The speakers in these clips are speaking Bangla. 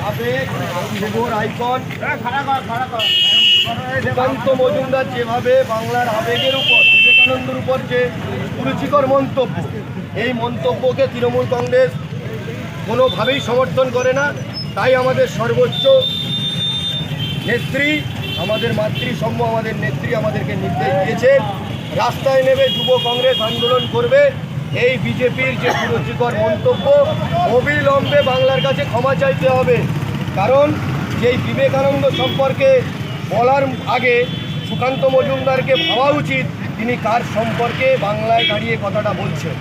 সাবেক যুবর আইকন মজুমদার যেভাবে বাংলার আবেগের উপর, বিবেকানন্দের উপর যে কুরুচিকর মন্তব্য, এই মন্তব্যকে তৃণমূল কংগ্রেস কোনোভাবেই সমর্থন করে না। তাই আমাদের সর্বোচ্চ নেত্রী, আমাদের মাতৃসম্য আমাদের নেত্রী আমাদেরকে নির্দেশ দিয়েছেন, রাস্তায় নেমে যুব কংগ্রেস আন্দোলন করবে। এই বিজেপির যে কুরুচিকর মন্তব্য, অবিলম্বে বাংলার কাছে ক্ষমা চাইতে হবে। কারণ যেই বিবেকানন্দ সম্পর্কে বলার আগে সুকান্ত মজুমদারকে ভাবা উচিত, তিনি কার সম্পর্কে বাংলায় দাঁড়িয়ে কথাটা বলছেন?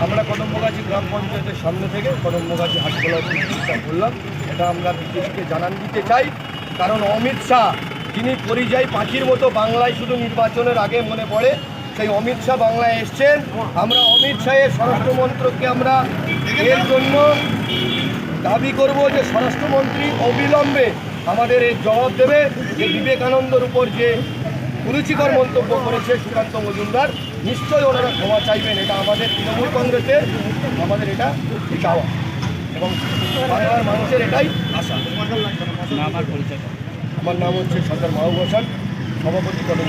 আমরা কদম্বগাছি গ্রাম পঞ্চায়েতের সামনে থেকে হাটখোলা চিকিৎসা করলাম। এটা আমরা বিজেপিকে জানান দিতে চাই। কারণ অমিত শাহ, যিনি পরিযায়ী পাখির মতো বাংলায় শুধু নির্বাচনের আগে মনে পড়ে সেই অমিত শাহ বাংলায় এসছেন। আমরা অমিত শাহের স্বরাষ্ট্রমন্ত্রককে আমরা এর জন্য দাবি করব যে স্বরাষ্ট্রমন্ত্রী অবিলম্বে আমাদের এই জবাব দেবে। যে বিবেকানন্দর উপর যে কুরুচিকর মন্তব্য করেছে সুকান্ত মজুমদার নিশ্চয়ই ওনারা ক্ষমা চাইবেন। এটা আমাদের তৃণমূল কংগ্রেসের আমাদের এটা চাওয়া। এবং বাংলার মানুষের এটাই আশা। আমার নাম হচ্ছে সর্দার মাহবুব হোসেন সভাপতি কদম